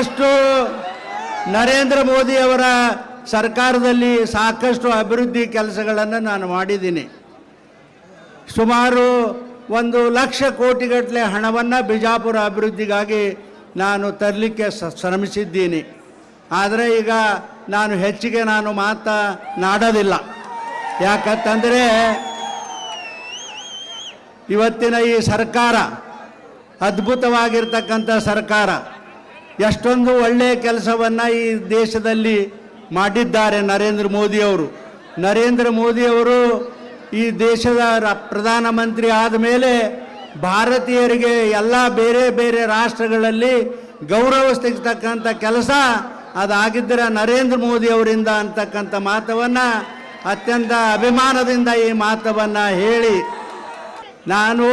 ಸಾಕಷ್ಟು ನರೇಂದ್ರ ಮೋದಿ ಅವರ ಸರ್ಕಾರದಲ್ಲಿ ಸಾಕಷ್ಟು ಅಭಿವೃದ್ಧಿ ಕೆಲಸಗಳನ್ನು ನಾನು ಮಾಡಿದ್ದೀನಿ. ಸುಮಾರು ಒಂದು ಲಕ್ಷ ಕೋಟಿಗಟ್ಟಲೆ ಹಣವನ್ನು ಬಿಜಾಪುರ ಅಭಿವೃದ್ಧಿಗಾಗಿ ನಾನು ತರಲಿಕ್ಕೆ ಶ್ರಮಿಸಿದ್ದೀನಿ. ಆದರೆ ಈಗ ನಾನು ಹೆಚ್ಚಿಗೆ ನಾನು ಮಾತನಾಡೋದಿಲ್ಲ ಯಾಕಂತಂದರೆ ಇವತ್ತಿನ ಈ ಸರ್ಕಾರ ಅದ್ಭುತವಾಗಿರ್ತಕ್ಕಂಥ ಸರ್ಕಾರ. ಎಷ್ಟೊಂದು ಒಳ್ಳೆಯ ಕೆಲಸವನ್ನು ಈ ದೇಶದಲ್ಲಿ ಮಾಡಿದ್ದಾರೆ ನರೇಂದ್ರ ಮೋದಿಯವರು ನರೇಂದ್ರ ಮೋದಿಯವರು ಈ ದೇಶದ ಪ್ರಧಾನಮಂತ್ರಿ ಆದ ಮೇಲೆ ಭಾರತೀಯರಿಗೆ ಎಲ್ಲ ಬೇರೆ ಬೇರೆ ರಾಷ್ಟ್ರಗಳಲ್ಲಿ ಗೌರವ ಸಿಗ್ತಕ್ಕಂಥ ಕೆಲಸ ಅದಾಗಿದ್ದರೆ ನರೇಂದ್ರ ಮೋದಿ ಅವರಿಂದ ಅಂತಕ್ಕಂಥ ಮಾತವನ್ನು, ಅತ್ಯಂತ ಅಭಿಮಾನದಿಂದ ಈ ಮಾತವನ್ನು ಹೇಳಿ. ನಾನು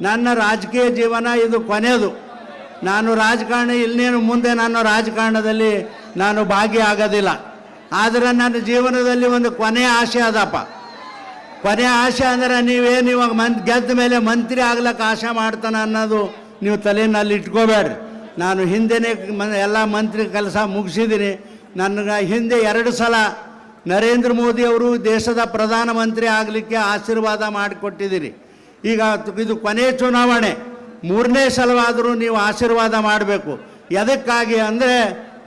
ನನ್ನ ರಾಜಕೀಯ ಜೀವನ ಇದು ಕೊನೆಯದು. ನಾನು ರಾಜಕಾರಣ ಇನ್ನೇನು ಮುಂದೆ ನಾನು ರಾಜಕಾರಣದಲ್ಲಿ ನಾನು ಭಾಗಿಯಾಗೋದಿಲ್ಲ ಆದರೆ ನನ್ನ ಜೀವನದಲ್ಲಿ ಒಂದು ಕೊನೆಯ ಆಸೆ ಅದಪ್ಪ. ಕೊನೆಯ ಆಸೆ ಅಂದರೆ ನೀವೇನು ಇವಾಗ ಮನ್, ಗೆದ್ದ ಮೇಲೆ ಮಂತ್ರಿ ಆಗ್ಲಿಕ್ಕೆ ಆಸೆ ಮಾಡ್ತಾನೆ ಅನ್ನೋದು ನೀವು ತಲೆಯಲ್ಲಿ ಇಟ್ಕೋಬೇಡ್ರಿ. ನಾನು ಹಿಂದೆನೇ ಮ ಎಲ್ಲ ಮಂತ್ರಿ ಕೆಲಸ ಮುಗಿಸಿದ್ದೀನಿ. ನನಗೆ ಹಿಂದೆ ಎರಡು ಸಲ ನರೇಂದ್ರ ಮೋದಿ ಅವರು ದೇಶದ ಪ್ರಧಾನಮಂತ್ರಿ ಆಗಲಿಕ್ಕೆ ಆಶೀರ್ವಾದ ಮಾಡಿಕೊಟ್ಟಿದ್ದೀರಿ. ಈಗ ಇದು ಕೊನೆಯ ಚುನಾವಣೆ. ಮೂರನೇ ಸಲವಾದರೂ ನೀವು ಆಶೀರ್ವಾದ ಮಾಡಬೇಕು. ಎದಕ್ಕಾಗಿ ಅಂದರೆ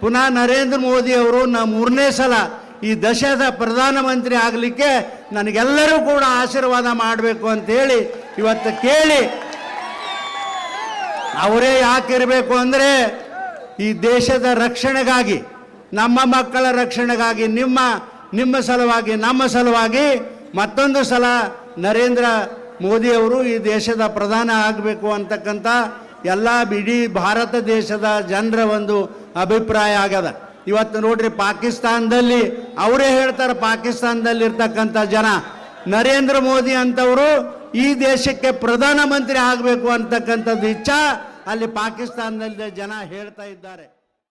ಪುನಃ ನರೇಂದ್ರ ಮೋದಿ ಅವರು ನಾ ಮೂರನೇ ಸಲ ಈ ದೇಶದ ಪ್ರಧಾನಮಂತ್ರಿ ಆಗಲಿಕ್ಕೆ ನನಗೆಲ್ಲರೂ ಕೂಡ ಆಶೀರ್ವಾದ ಮಾಡಬೇಕು ಅಂತೇಳಿ ಇವತ್ತು ಕೇಳಿ. ಅವರೇ ಯಾಕಿರಬೇಕು ಅಂದರೆ ಈ ದೇಶದ ರಕ್ಷಣೆಗಾಗಿ, ನಮ್ಮ ಮಕ್ಕಳ ರಕ್ಷಣೆಗಾಗಿ, ನಿಮ್ಮ ನಿಮ್ಮ ಸಲುವಾಗಿ, ನಮ್ಮ ಸಲುವಾಗಿ ಮತ್ತೊಂದು ಸಲ ನರೇಂದ್ರ ಮೋದಿಯವರು ಈ ದೇಶದ ಪ್ರಧಾನ ಆಗಬೇಕು ಅಂತಕ್ಕಂಥ ಎಲ್ಲ ಇಡೀ ಭಾರತ ದೇಶದ ಜನರ ಒಂದು ಅಭಿಪ್ರಾಯ ಆಗ್ಯದ. ಇವತ್ತು ನೋಡ್ರಿ ಪಾಕಿಸ್ತಾನದಲ್ಲಿ ಅವರೇ ಹೇಳ್ತಾರೆ ಪಾಕಿಸ್ತಾನದಲ್ಲಿ ಇರ್ತಕ್ಕಂಥ ಜನ. ನರೇಂದ್ರ ಮೋದಿ ಅಂತವರು ಈ ದೇಶಕ್ಕೆ ಪ್ರಧಾನಮಂತ್ರಿ ಆಗಬೇಕು ಅಂತಕ್ಕಂಥದ್ದು ಇಚ್ಛಾ ಅಲ್ಲಿ ಪಾಕಿಸ್ತಾನದಲ್ಲಿ ಜನ ಹೇಳ್ತಾ ಇದ್ದಾರೆ.